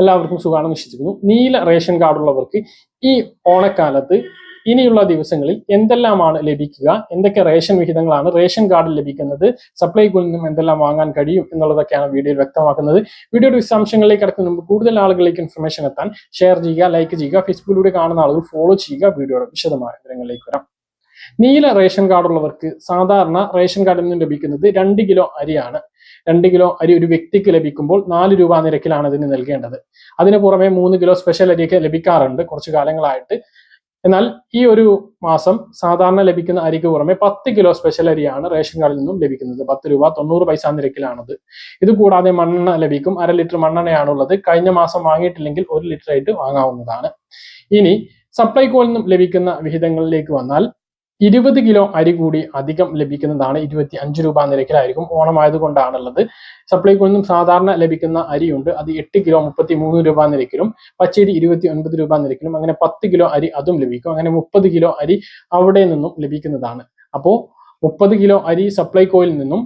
എല്ലാവർക്കും സുഖമാണെന്ന് വിശ്വസിക്കുന്നു. നീല റേഷൻ കാർഡുള്ളവർക്ക് ഈ ഓണക്കാലത്ത് ഇനിയുള്ള ദിവസങ്ങളിൽ എന്തെല്ലാമാണ് ലഭിക്കുക? എന്തൊക്കെ റേഷൻ വിഹിതങ്ങളാണ്? റേഷൻ കാർഡിൽ ലഭിക്കുന്നത് സപ്ലൈകോയിൽ നിന്നും എന്തെല്ലാം വാങ്ങാൻ കഴിയും എന്നുള്ളതൊക്കെയാണ് വീഡിയോയിൽ വ്യക്തമാക്കുന്നത്. വീഡിയോയുടെ വിശദാംശങ്ങളിലേക്ക് കിടക്കുന്ന മുമ്പ് കൂടുതൽ ആളുകളിലേക്ക് ഇൻഫർമേഷൻ എത്താൻ ഷെയർ ചെയ്യുക ലൈക്ക് ചെയ്യുക ഫേസ്ബുക്കിലൂടെ കാണുന്ന ആളുകൾ ഫോളോ ചെയ്യുക. വീഡിയോയുടെ വിശദമായ വിവരങ്ങളിലേക്ക് വരാം. നീല റേഷൻ കാർഡുള്ളവർക്ക് സാധാരണ റേഷൻ കാർഡിൽ നിന്നും ലഭിക്കുന്നത് രണ്ട് കിലോ അരിയാണ്. രണ്ട് കിലോ അരി ഒരു വ്യക്തിക്ക് ലഭിക്കുമ്പോൾ നാല് രൂപ നിരക്കിലാണ് ഇതിന് നൽകേണ്ടത്. അതിന് പുറമെ മൂന്ന് കിലോ സ്പെഷ്യൽ അരിയൊക്കെ ലഭിക്കാറുണ്ട് കുറച്ചു കാലങ്ങളായിട്ട്. എന്നാൽ ഈ ഒരു മാസം സാധാരണ ലഭിക്കുന്ന അരിക്ക് പുറമെ പത്ത് കിലോ സ്പെഷ്യൽ അരിയാണ് റേഷൻ കാർഡിൽ നിന്നും ലഭിക്കുന്നത്. പത്ത് രൂപ തൊണ്ണൂറ് പൈസ നിരക്കിലാണത്. ഇത് കൂടാതെ മണ്ണെണ്ണ ലഭിക്കും. അര ലിറ്റർ മണ്ണെണ്ണയാണുള്ളത്. കഴിഞ്ഞ മാസം വാങ്ങിയിട്ടില്ലെങ്കിൽ ഒരു ലിറ്റർ ആയിട്ട് വാങ്ങാവുന്നതാണ്. ഇനി സപ്ലൈകോയിൽ നിന്നും ലഭിക്കുന്ന വിഹിതങ്ങളിലേക്ക് വന്നാൽ ഇരുപത് കിലോ അരി കൂടി അധികം ലഭിക്കുന്നതാണ് ഇരുപത്തി അഞ്ച് രൂപ നിരക്കിലായിരിക്കും ഓണമായതുകൊണ്ടാണുള്ളത്. സപ്ലൈകോയിൽ നിന്നും സാധാരണ ലഭിക്കുന്ന അരിയുണ്ട്. അത് എട്ട് കിലോ മുപ്പത്തി മൂന്ന് രൂപ നിരക്കിലും പച്ചരി ഇരുപത്തി ഒൻപത് രൂപ നിരക്കിലും അങ്ങനെ പത്ത് കിലോ അരി അതും ലഭിക്കും. അങ്ങനെ മുപ്പത് കിലോ അരി അവിടെ നിന്നും ലഭിക്കുന്നതാണ്. അപ്പോൾ മുപ്പത് കിലോ അരി സപ്ലൈകോയിൽ നിന്നും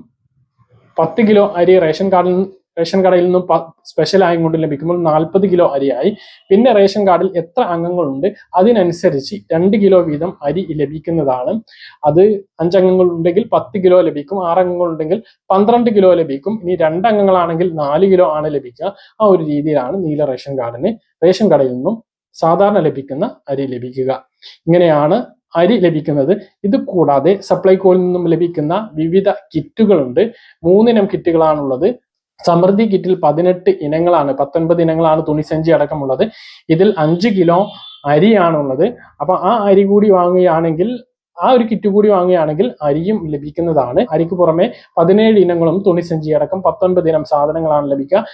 പത്ത് കിലോ അരി റേഷൻ കാർഡിൽ റേഷൻ കടയിൽ നിന്നും സ്പെഷ്യൽ ആയും കൊണ്ട് ലഭിക്കുമ്പോൾ നാൽപ്പത് കിലോ അരിയായി. പിന്നെ റേഷൻ കാർഡിൽ എത്ര അംഗങ്ങളുണ്ട്? അതിനനുസരിച്ച് രണ്ട് കിലോ വീതം അരി ലഭിക്കുന്നതാണ്. അത് അഞ്ചംഗങ്ങൾ ഉണ്ടെങ്കിൽ പത്ത് കിലോ ലഭിക്കും. ആറംഗങ്ങൾ ഉണ്ടെങ്കിൽ പന്ത്രണ്ട് കിലോ ലഭിക്കും. ഇനി രണ്ടംഗങ്ങളാണെങ്കിൽ നാല് കിലോ ആണ് ലഭിക്കുക. ആ ഒരു രീതിയിലാണ് നീല റേഷൻ കാർഡിന് റേഷൻ കടയിൽ നിന്നും സാധാരണ ലഭിക്കുന്ന അരി ലഭിക്കുക. ഇങ്ങനെയാണ് അരി ലഭിക്കുന്നത്. ഇത് കൂടാതെ സപ്ലൈകോയിൽ നിന്നും ലഭിക്കുന്ന വിവിധ കിറ്റുകളുണ്ട് മൂന്നിനം കിറ്റുകളാണുള്ളത് സമൃദ്ധി കിറ്റിൽ പതിനെട്ട് ഇനങ്ങളാണ് പത്തൊൻപത് ഇനങ്ങളാണ് തുണിസഞ്ചി അടക്കമുള്ളത്. ഇതിൽ അഞ്ച് കിലോ അരിയാണുള്ളത്. അപ്പൊ ആ അരി കൂടി വാങ്ങുകയാണെങ്കിൽ ആ ഒരു കിറ്റ് കൂടി വാങ്ങുകയാണെങ്കിൽ അരിയും ലഭിക്കുന്നതാണ്. അരിക്ക് പുറമെ പതിനേഴ് ഇനങ്ങളും തുണിസഞ്ചി അടക്കം പത്തൊൻപത് ഇനം സാധനങ്ങളാണ് ലഭിക്കുക.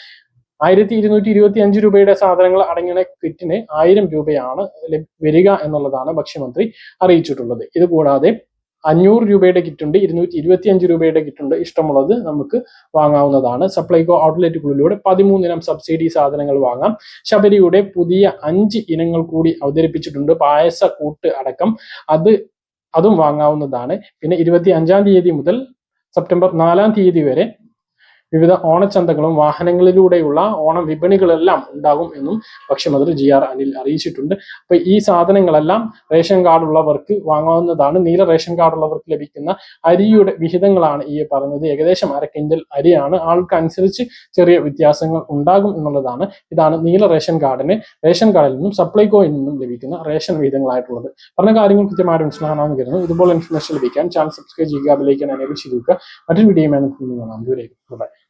ആയിരത്തി ഇരുന്നൂറ്റി ഇരുപത്തി അഞ്ച് രൂപയുടെ സാധനങ്ങൾ അടങ്ങിയ കിറ്റിന് ആയിരം രൂപയാണ് വരിക എന്നുള്ളതാണ് ഭക്ഷ്യമന്ത്രി അറിയിച്ചിട്ടുള്ളത്. ഇത് കൂടാതെ അഞ്ഞൂറ് രൂപയുടെ കിറ്റുണ്ട് ഇരുന്നൂറ്റി ഇരുപത്തി അഞ്ച് രൂപയുടെ കിറ്റുണ്ട് ഇഷ്ടമുള്ളത് നമുക്ക് വാങ്ങാവുന്നതാണ്. സപ്ലൈകോ ഔട്ട്ലെറ്റുകളിലൂടെ പതിമൂന്നിനം സബ്സിഡി സാധനങ്ങൾ വാങ്ങാം. ശബരിയുടെ പുതിയ അഞ്ച് ഇനങ്ങൾ കൂടി അവതരിപ്പിച്ചിട്ടുണ്ട്. പായസ കൂട്ട് അടക്കം. അത് അതും വാങ്ങാവുന്നതാണ്. പിന്നെ ഇരുപത്തി അഞ്ചാം തീയതി മുതൽ സെപ്റ്റംബർ നാലാം തീയതി വരെ വിവിധ ഓണച്ചന്തകളും വാഹനങ്ങളിലൂടെയുള്ള ഓണം വിപണികളെല്ലാം ഉണ്ടാകും എന്നും ഭക്ഷ്യമന്ത്രി ജി ആർ അനിൽ അറിയിച്ചിട്ടുണ്ട്. അപ്പൊ ഈ സാധനങ്ങളെല്ലാം റേഷൻ കാർഡ് ഉള്ളവർക്ക് വാങ്ങാവുന്നതാണ്. നീല റേഷൻ കാർഡ് ഉള്ളവർക്ക് ലഭിക്കുന്ന അരിയുടെ വിഹിതങ്ങളാണ് ഈ പറഞ്ഞത് ഏകദേശം അര കിൻഡൽ അരിയാണ്. ആൾക്കനുസരിച്ച് ചെറിയ വ്യത്യാസങ്ങൾ ഉണ്ടാകും എന്നുള്ളതാണ്. ഇതാണ് നീല റേഷൻ കാർഡിന് റേഷൻ കാർഡിൽ നിന്നും സപ്ലൈകോയിൽ നിന്നും ലഭിക്കുന്ന റേഷൻ വിഹിതങ്ങളായിട്ടുള്ളത്. പറഞ്ഞ കാര്യങ്ങൾ കൃത്യമായിട്ട് മനസ്സിലാക്കാമെന്ന് കരുതുന്നു ഇതുപോലെ ഇൻഫർമേഷൻ ലഭിക്കാൻ ചാനൽ സബ്സ്ക്രൈബ് ചെയ്യുക ബെലൈക്കൻ അനേബിൾ ചെയ്തു മറ്റൊരു വീഡിയോ കാണാം. ദൂരേക്ക് Bye-bye.